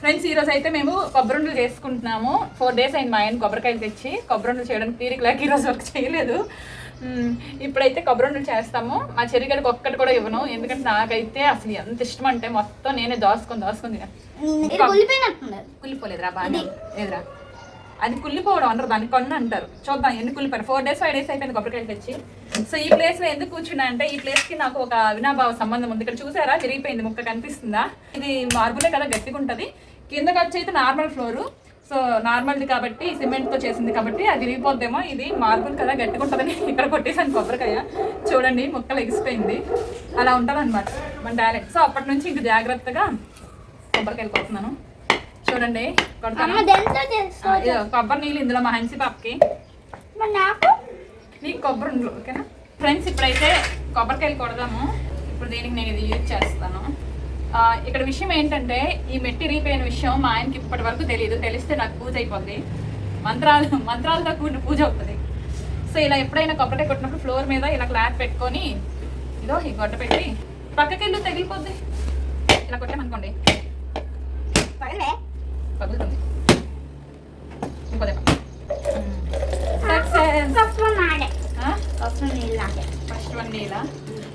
Friends ఈ రోజు అయితే మేము కొబ్బరి చేసుకుంటున్నాము. ఫోర్ డేస్ అయింది మా ఆయన కొబ్బరికాయలు తెచ్చి. కొబ్బరి చేయడానికి తీరిక లేక ఈ రోజు వరకు చేయలేదు. ఇప్పుడైతే కొబ్బరి చేస్తాము. మా చెరిగడికి ఒక్కటి కూడా ఇవ్వను. ఎందుకంటే నాకైతే అసలు ఎంత ఇష్టం అంటే మొత్తం నేనే. ఇది కుళ్ళిపోయినట్టున్నారు కుళ్ళిపోలేదురా బాగా అది. కుళ్ళిపోవడం అంటారు దాన్ని కొన్ని అంటారు చూద్దాం ఎన్ని కుళ్ళిపోయారు ఫోర్ డేస్ ఫైవ్ డేస్ అయిపోయింది కొబ్బరికాయలు తెచ్చి. సో ఈ ప్లేస్లో ఎందుకు కూర్చున్నా అంటే ఈ ప్లేస్కి నాకు ఒక అవినాభావ సంబంధం ఉంది. ఇక్కడ చూసారా? విరిగిపోయింది ముక్క కనిపిస్తుందా? ఇది మార్బులే కదా గట్టిగా ఉంటది. కిందకి వచ్చి నార్మల్ ఫ్లోర్. సో నార్మల్ది కాబట్టి సిమెంట్తో చేసింది కాబట్టి అది విరిగిపోద్దేమో. ఇది మార్బుల్ కదా గట్టిగా ఉంటుందని ఇక్కడ కొట్టేసాను కొబ్బరికాయ. చూడండి ముక్కలు ఎగిసిపోయింది అలా ఉంటుంది అనమాట మన టాలెంట్ సో అప్పటి నుంచి ఇంక జాగ్రత్తగా కొబ్బరికాయలు కొడుతున్నాను. చూడండి కొడతాను. కొబ్బరి నీళ్ళు ఇందులో మా హన్సి పాపకి. నాకు? నీకు కొబ్బరి ఉండలు ఓకేనా? ఫ్రెండ్స్ ఇప్పుడైతే కొబ్బరికాయలు కొడదాము. ఇప్పుడు దీనికి నేను ఇది యూజ్ చేస్తాను. ఇక్కడ విషయం ఏంటంటే ఈ మెట్టి రీపోయిన విషయం మా ఆయనకి ఇప్పటి వరకు తెలియదు తెలిస్తే నాకు పూజ అయిపోద్ది. మంత్రాలు మంత్రాలతో కూడిన పూజ అవుతుంది. సో ఇలా ఎప్పుడైనా కొబ్బరికాయ కొట్టినప్పుడు ఫ్లోర్ మీద ఇలా క్లాత్ పెట్టుకొని ఇదో ఈ గొడ్డ పెట్టి పక్కకెళ్ళు తగిలిపోద్ది. ఇలా కొట్టామనుకోండి. పగులుతుంది ఇంకో దెబ్బ. సక్సెస్. ఫస్ట్ వన్ నీళ్ళు ఫస్ట్ వన్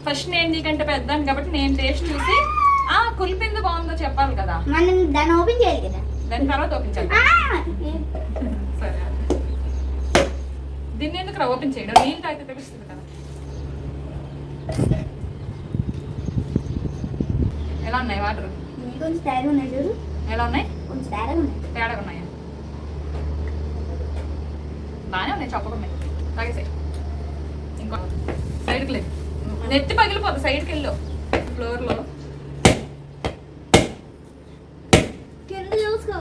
ఫస్ట్ నేను నీకంటే పెద్దాను కాబట్టి నేను టేస్ట్ చూసి ఆ కులిపింది బాగుందో చెప్పాలి కదా. మనం దాన్ని ఓపెన్ చేయాలి కదా. దాని తర్వాత ఓపెన్ సరే. దీన్ని ఎందుకు ఓపెన్ చేయడం? నీళ్ళు తాగితే తెలుస్తుంది కదా. ఎలా ఉన్నాయి వాటర్? కొంచెం తేడా ఉన్నాయి చూడు. ఎలా ఉన్నాయి? కొంచెం తేడా ఉన్నాయి. తేడాగా ఉన్నాయా? బాగానే ఉన్నాయి చెప్పకున్నాయి తాగేసాయి. సైడ్కి లేదు నెత్తి పగిలిపోతుంది సైడ్కి వెళ్ళు. ఫ్లోర్లో కింద చూసుకో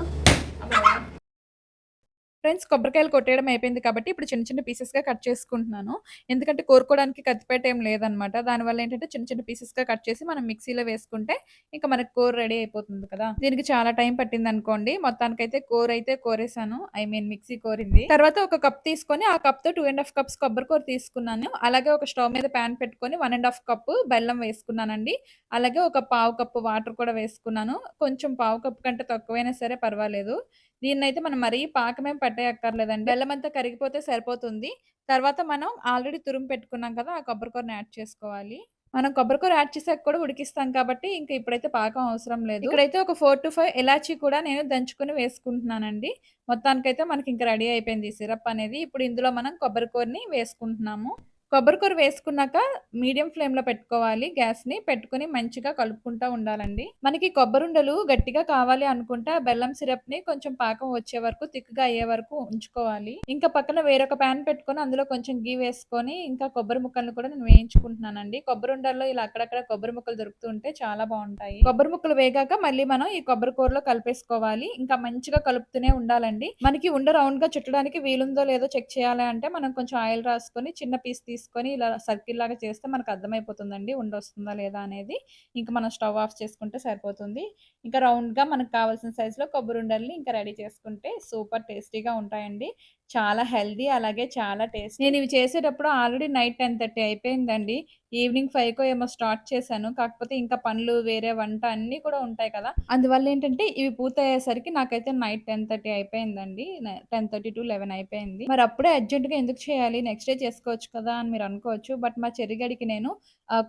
ఫ్రెండ్స్ కొబ్బరికాయలు కొట్టేయడం అయిపోయింది కాబట్టి ఇప్పుడు చిన్న చిన్న పీసెస్గా కట్ చేసుకుంటున్నాను. ఎందుకంటే కోరుకోవడానికి కత్తిపేట ఏం లేదనమాట దానివల్ల ఏంటంటే చిన్న చిన్న పీసెస్గా కట్ చేసి మనం మిక్సీలో వేసుకుంటే ఇంకా మనకి కూర రెడీ అయిపోతుంది కదా. దీనికి చాలా టైం పట్టింది అనుకోండి. మొత్తానికైతే కూర అయితే కోరేసాను ఐ మీన్ మిక్సీ కోరింది. తర్వాత ఒక కప్ తీసుకొని ఆ కప్తో టూ అండ్ హాఫ్ కప్స్ కొబ్బరి కూర తీసుకున్నాను. అలాగే ఒక స్టవ్ మీద ప్యాన్ పెట్టుకొని వన్ అండ్ హాఫ్ కప్ బెల్లం వేసుకున్నానండి. అలాగే ఒక పావు కప్పు వాటర్ కూడా వేసుకున్నాను. కొంచెం పావు కప్పు కంటే తక్కువైనా సరే పర్వాలేదు. దీన్నైతే మనం మరీ పాకమేం పట్టేయక్కర్లేదండి. బెల్లం అంతా కరిగిపోతే సరిపోతుంది. తర్వాత మనం ఆల్రెడీ తురుము పెట్టుకున్నాం కదా ఆ కొబ్బరికూరని యాడ్ చేసుకోవాలి. మనం కొబ్బరికూర యాడ్ చేసాక కూడా ఉడికిస్తాం కాబట్టి ఇంకా ఇప్పుడైతే పాకం అవసరం లేదు. ఇక్కడైతే ఒక ఫోర్ టు ఫైవ్ ఎలాచీ కూడా నేను దంచుకొని వేసుకుంటున్నానండి. మొత్తానికైతే మనకి ఇంకా రెడీ అయిపోయింది సిరప్ అనేది. ఇప్పుడు ఇందులో మనం కొబ్బరికూరని వేసుకుంటున్నాము. కొబ్బరికూర వేసుకున్నాక మీడియం ఫ్లేమ్లో పెట్టుకోవాలి. గ్యాస్ని పెట్టుకుని మంచిగా కలుపుకుంటా ఉండాలండి. మనకి కొబ్బరి ఉండలు గట్టిగా కావాలి అనుకుంటే ఆ బెల్లం సిరప్ని కొంచెం పాకం వచ్చే వరకు తిక్కుగా అయ్యే వరకు ఉంచుకోవాలి. ఇంకా పక్కన వేరొక ప్యాన్ పెట్టుకొని అందులో కొంచెం గీ వేసుకొని ఇంకా కొబ్బరి ముక్కలను కూడా నేను వేయించుకుంటున్నానండి. కొబ్బరి ఉండల్లో ఇలా అక్కడక్కడ కొబ్బరి ముక్కలు దొరుకుతూ ఉంటే చాలా బాగుంటాయి. కొబ్బరి ముక్కలు వేగాక మళ్ళీ మనం ఈ కొబ్బరి కూరలో కలిపేసుకోవాలి. ఇంకా మంచిగా కలుపుతూనే ఉండాలండి. మనకి ఉండ రౌండ్గా చుట్టడానికి వీలుందో లేదో చెక్ చేయాలి అంటే మనం కొంచెం ఆయిల్ రాసుకొని చిన్న పీస్ తీసుకొని ఇలా సర్కిల్ లాగా చేస్తే మనకు అర్థమైపోతుందండి ఉండ వస్తుందా లేదా అనేది. ఇంకా మనం స్టవ్ ఆఫ్ చేసుకుంటే సరిపోతుంది. ఇంకా రౌండ్గా మనకు కావాల్సిన సైజ్లో కొబ్బరి ఉండల్ని ఇంకా రెడీ చేసుకుంటే సూపర్ టేస్టీగా ఉంటాయండి. చాలా హెల్దీ అలాగే చాలా టేస్ట్. నేను ఇవి చేసేటప్పుడు ఆల్రెడీ నైట్ టెన్ థర్టీ అయిపోయిందండి. ఈవినింగ్ ఫైవ్ కో ఏమో స్టార్ట్ చేశాను. కాకపోతే ఇంకా పనులు వేరే వంట అన్నీ కూడా ఉంటాయి కదా. అందువల్ల ఏంటంటే ఇవి పూర్తయ్యేసరికి నాకైతే నైట్ టెన్ థర్టీ అయిపోయిందండి. టెన్ థర్టీ టు లెవెన్ అయిపోయింది. మరి అప్పుడే అర్జెంట్గా ఎందుకు చేయాలి? నెక్స్ట్ డే చేసుకోవచ్చు కదా అని మీరు అనుకోవచ్చు. బట్ మా చెరిగడికి నేను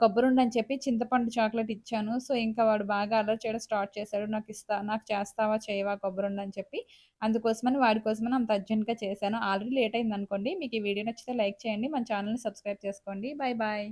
కొబ్బరి ఉండని చెప్పి చింతపండు చాక్లెట్ ఇచ్చాను. సో ఇంకా వాడు బాగా అలర్ చేయడం స్టార్ట్ చేశాడు. నాకు ఇస్తా నాకు చేస్తావా చేయవా కొబ్బరి ఉండని చెప్పి అందుకోసమని వాడి కోసమని అంత అర్జెంట్గా చేశాను. ఆల్రెడీ లేట్ అయింది అనుకోండి మీకు ఈ వీడియో నచ్చితే లైక్ చేయండి. మన ఛానల్ని సబ్స్క్రైబ్ చేసుకోండి. Bye bye